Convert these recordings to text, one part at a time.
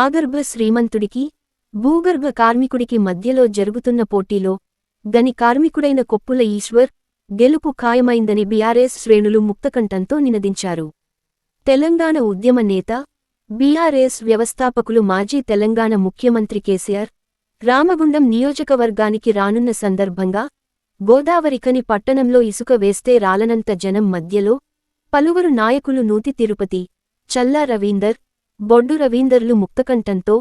ఆగర్భ శ్రీమంతుడికి భూగర్భ కార్మికుడికి మధ్యలో జరుగుతున్న పోటీలో గని కార్మికుడైన కొప్పుల ఈశ్వర్ గెలుపు ఖాయమైందని బీఆర్ఎస్ శ్రేణులు ముక్తకంఠంతో నినదించారు. తెలంగాణ ఉద్యమ నేత బీఆర్ఎస్ వ్యవస్థాపకులు మాజీ తెలంగాణ ముఖ్యమంత్రి కేసీఆర్ రామగుండం నియోజకవర్గానికి రానున్న సందర్భంగా గోదావరికని పట్టణంలో ఇసుక వేస్తే రాలనంత జనం మధ్యలో పలువురు నాయకులు నూతి తిరుపతి చల్లా రవీందర్ బొడ్డు రవీందర్లు ముక్తకంఠంతో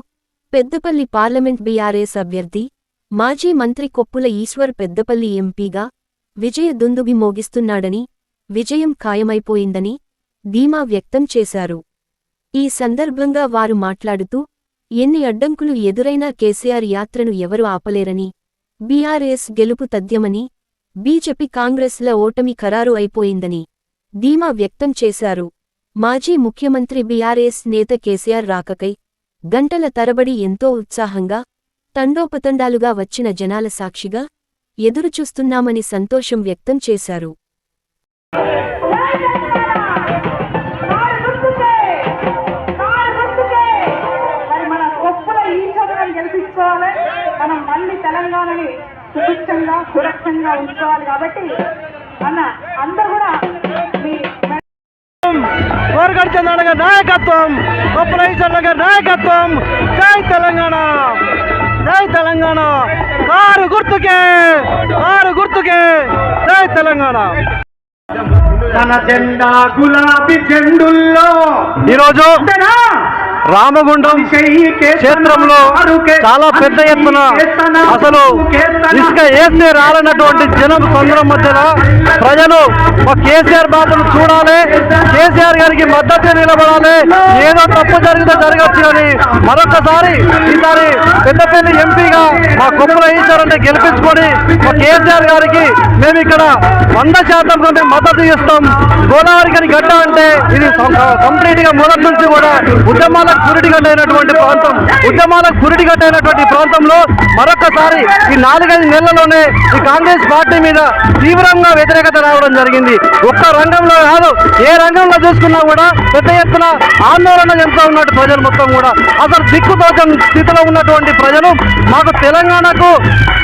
పెద్దపల్లి పార్లమెంట్ బీఆర్ఎస్ అభ్యర్థి మాజీ మంత్రి కొప్పుల ఈశ్వర్ పెద్దపల్లి ఎంపీగా విజయ దుందుబి మోగిస్తున్నాడని విజయం ఖాయమైపోయిందని ధీమా వ్యక్తం చేశారు. ఈ సందర్భంగా వారు మాట్లాడుతూ ఎన్ని అడ్డంకులు ఎదురైనా కేసీఆర్ యాత్రను ఎవరు ఆపలేరని బీఆర్ఎస్ గెలుపు తథ్యమని బీజేపీ కాంగ్రెస్ల ఓటమి ఖరారు అయిపోయిందని ధీమా వ్యక్తం చేశారు. మాజీ ముఖ్యమంత్రి బీఆర్ఎస్ నేత కేసీఆర్ రాకకై గంటల తరబడి ఎంతో ఉత్సాహంగా తండోపతండాలుగా వచ్చిన జనాల సాక్షిగా ఎదురుచూస్తున్నామని సంతోషం వ్యక్తం చేశారు. మనం మళ్ళీ తెలంగాణని సుభిక్షంగా సురక్షంగా ఉంచుకోవాలి కాబట్టి అన్న అందరూ కూడా మీ గోరగడ్ చంద్రన్న గారి నాయకత్వం గొప్పల ఈశ్వర గారి నాయకత్వం. జై తెలంగాణ జై తెలంగాణ. కారు గుర్తుకే కారు గుర్తుకే. జై తెలంగాణ. మన జెండా గులాబీ జెండుల్లో. ఈరోజు? రామగుండం క్షేత్రంలో చాలా పెద్ద ఎత్తున అసలు ఇసుక వేస్తే రాలన్నటువంటి జనం సంద్రం మధ్యలో ప్రజలు మా కేసీఆర్ బాబును చూడాలి కేసీఆర్ గారికి మద్దతు నిలబడాలి. ఏదో తప్పు జరిగితే జరగచ్చు అని మరొకసారి ఈసారి పెద్దపల్లి ఎంపీగా మా కుమ్మల ఈశ్వరాన్ని గెలిపించుకొని మా కేసీఆర్ గారికి మేము ఇక్కడ వంద శాతం కంటే మద్దతు ఇస్తాం. గోదావరి గారి గడ్డ అంటే ఇది కంప్లీట్గా మొదటి నుంచి కూడా ఉద్యమాలకు పురిటిగడ్డ అయినటువంటి ప్రాంతం. ఉద్యమాలకు పురిటిగడ్డ అయినటువంటి ప్రాంతంలో మరొకసారి ఈ నాలుగైదు నెలల్లోనే ఈ కాంగ్రెస్ పార్టీ మీద తీవ్రంగా వ్యతిరేకత రావడం జరిగింది. ఒక్క రంగంలో కాదు ఏ రంగంలో చూసుకున్నా కూడా పెద్ద ఎత్తున ఆందోళన చెందుతూ ఉన్నట్టు ప్రజలు మొత్తం కూడా. అసలు దిక్కుతోచని స్థితిలో ఉన్నటువంటి ప్రజలు మాకు తెలంగాణకు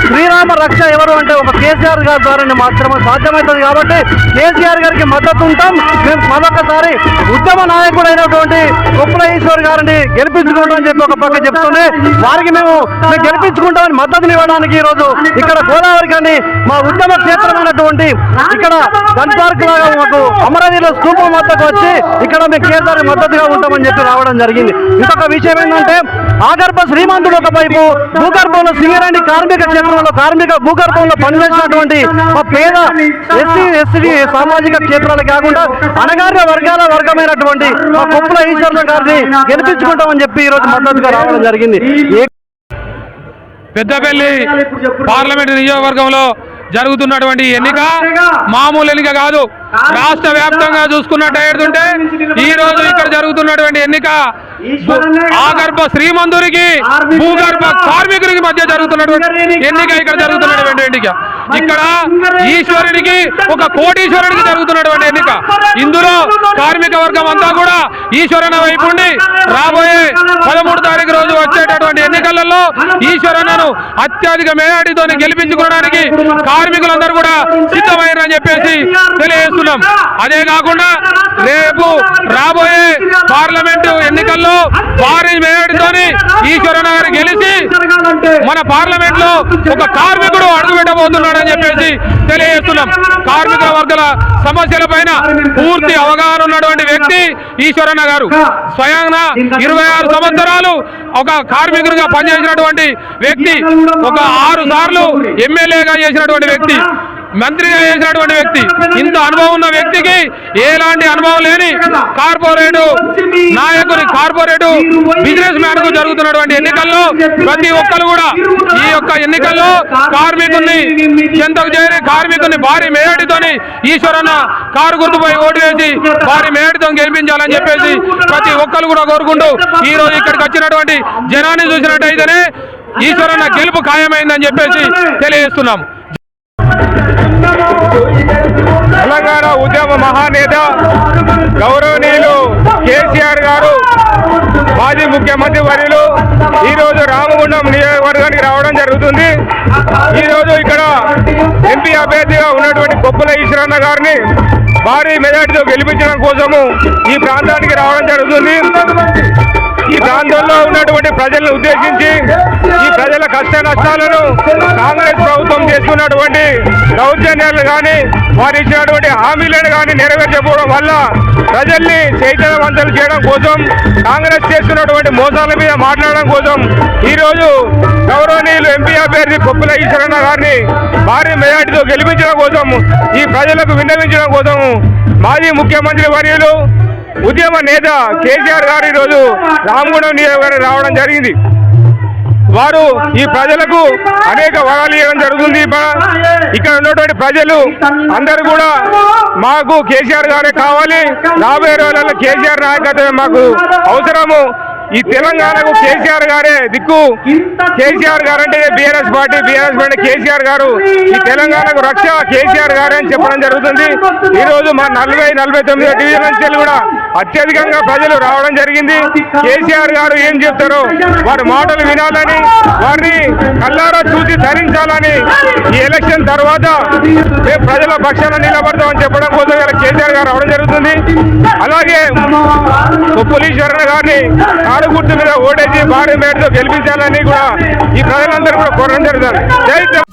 శ్రీరామ రక్ష ఎవరు అంటే ఒక కేసీఆర్ గారి ద్వారా మాత్రమే సాధ్యమవుతుంది కాబట్టి కేసీఆర్ గారికి మద్దతు ఉంటాం. మేము మరొకసారి ఉద్యమ నాయకుడైనటువంటి కొప్పుల ఈశ్వర్ గారిని గెలిపించుకుంటాం అని చెప్పి ఒక పక్క చెప్తూనే వారికి మేము మేము గెలిపించుకుంటామని మద్దతుని ఇవ్వడానికి ఈ రోజు ఇక్కడ గోదావరి కానీ మా ఉద్యమ క్షేత్రమైనటువంటి ఇక్కడ గన్ పార్క్ లాగా మాకు అమరావతిలో స్థూపం వద్దకు వచ్చి ఇక్కడ మేము కేసీఆర్ మద్దతుగా ఉంటామని చెప్పి రావడం జరిగింది. ఇంకొక విషయం ఏంటంటే ఆగర్భ శ్రీమంతుడు ఒక వైపు భూగర్భంలో సింగరేణి కార్మిక క్షేత్రంలో కార్మిక భూగర్భంలో పనిచేసినటువంటి పేద ఎస్సీ ఎస్టీ సామాజిక క్షేత్రాలు కాకుండా అనగారిన వర్గాల వర్గమైనటువంటి మా కొప్పుల ఈశ్వరుల గారిని గెలిపించుకుంటామని చెప్పి ఈ రోజు మద్దతుగా రావడం జరిగింది. పెద్దపల్లి పార్లమెంట్ నియోజకవర్గంలో జరుగుతున్నటువంటి ఎన్నిక మామూలు ఎన్నిక కాదు. రాష్ట్ర వ్యాప్తంగా చూసుకున్నట్టు ఈ రోజు ఇక్కడ జరుగుతున్నటువంటి ఎన్నిక ఆగర్భ శ్రీమంతురికి భూగర్భ కార్మికునికి మధ్య జరుగుతున్నటువంటి ఎన్నిక ఇక్కడ జరుగుతున్నటువంటి ఎన్నిక. ఇక్కడ ఈశ్వరుడికి ఒక కోటీశ్వరుడికి జరుగుతున్నటువంటి ఎన్నిక. ఇందులో కార్మిక వర్గం అంతా కూడా ఈశ్వరన వైపు రాబోయే పదమూడు తారీఖు రోజు వచ్చేటటువంటి ఎన్నికలలో ఈశ్వరన్నను అత్యధిక మేయాటితో గెలిపించుకోవడానికి కార్మికులందరూ కూడా సిద్ధమైనని చెప్పేసి తెలియజేస్తున్నాం. అదే కాకుండా రేపు రాబోయే పార్లమెంటు ఎన్నికల్లో భారీ మేయాటితోని ఈశ్వరనగర్ గెలిచి మన పార్లమెంట్లో ఒక కార్మికుడు అడుగుపెట్టబోతున్నాడని చెప్పేసి తెలియజేస్తున్నాం. కార్మిక వర్గాల సమస్యల పైన పూర్తి అవగాహన ఉన్నటువంటి వ్యక్తి ఈశ్వరన్న గారు స్వయంగా ఇరవై ఆరు సంవత్సరాలు ఒక కార్మికుడిగా పనిచేసినటువంటి వ్యక్తి ఒక ఆరు సార్లు ఎమ్మెల్యేగా చేసినటువంటి వ్యక్తి. మంత్రిగా చేసినటువంటి వ్యక్తి. ఇంత అనుభవం ఉన్న వ్యక్తికి ఎలాంటి అనుభవం లేని కార్పొరేటు నాయకుని కార్పొరేటు బిజినెస్ మ్యాన్కు జరుగుతున్నటువంటి ఎన్నికల్లో ప్రతి ఒక్కరు కూడా ఈ యొక్క ఎన్నికల్లో కార్మికుల్ని చెంతకు చేరి కార్మికుల్ని భారీ మేరటితోని ఈశ్వరన్న కారు గుర్తుపై ఓటు వేసి భారీ మేయటితో గెలిపించాలని చెప్పేసి ప్రతి ఒక్కరు కూడా కోరుకుంటూ ఈ రోజు ఇక్కడికి వచ్చినటువంటి జనాన్ని చూసినట్టయితేనే ఈశ్వరన్న గెలుపు ఖాయమైందని చెప్పేసి తెలియజేస్తున్నాం. తెలంగాణ ఉద్యమ మహానేత గౌరవనీయులు కేసీఆర్ గారు మాజీ ముఖ్యమంత్రి వర్యులు ఈ రోజు రామగుండం నియోజకవర్గానికి రావడం జరుగుతుంది. ఈ రోజు ఇక్కడ ఎంపీ అభ్యర్థిగా ఉన్నటువంటి గొప్పల ఈశ్వరన్న గారిని భారీ మెజార్టీతో గెలిపించడం కోసము ఈ ప్రాంతానికి రావడం జరుగుతుంది. ఈ ప్రాంతంలో ఉన్నటువంటి ప్రజలను ఉద్దేశించి ఈ ప్రజల కష్ట నష్టాలను కాంగ్రెస్ ప్రభుత్వం చేస్తున్నటువంటి దౌర్జన్యాలు కానీ వారు ఇచ్చినటువంటి హామీలను కానీ నెరవేర్చకపోవడం వల్ల ప్రజల్ని చైతన్యవంతులు చేయడం కోసం కాంగ్రెస్ చేస్తున్నటువంటి మోసాల మీద మాట్లాడడం కోసం ఈరోజు గౌరవనీయులు ఎంపీ అభ్యర్థి కొప్పుల ఈశ్వరన్న గారిని భారీ మెజార్టీతో గెలిపించడం కోసం ఈ ప్రజలకు విన్నవించడం కోసం మాజీ ముఖ్యమంత్రి వర్యులు ఉద్యమ నేత కేసీఆర్ గారు ఈరోజు రామగుండం నియోజకవర్గం రావడం జరిగింది. వారు ఈ ప్రజలకు అనేక వరాలు ఇవ్వడం జరుగుతుంది. ఇక్కడ ఉన్నటువంటి ప్రజలు అందరూ కూడా మాకు కేసీఆర్ గారే కావాలి. రాబోయే రోజుల్లో కేసీఆర్ నాయకత్వమే మాకు అవసరము. ఈ తెలంగాణకు కేసీఆర్ గారే దిక్కు. కేసీఆర్ గారు అంటే BRS party BRS party KCR గారు. ఈ తెలంగాణకు రక్ష కేసీఆర్ గారే అని చెప్పడం జరుగుతుంది. ఈ రోజు మా నలభై నలభై తొమ్మిది డివిజన్ నుంచి కూడా అత్యధికంగా ప్రజలు రావడం జరిగింది. కేసీఆర్ గారు ఏం చెప్తారో వారి మాటలు వినాలని వారిని కల్లారా చూసి ధరించాలని ఈ ఎలక్షన్ తర్వాత మేము ప్రజల పక్షాన నిలబడతామని చెప్పడం కోసం ఇలా కేసీఆర్ గారు రావడం జరుగుతుంది. అలాగే పులీశ్వరణ గారిని కారు గుర్తు మీద ఓటేసి భారీ మేరతో గెలిపించాలని కూడా ఈ ప్రజలందరూ కూడా కోరడం జరుగుతుంది జై తెలంగాణ.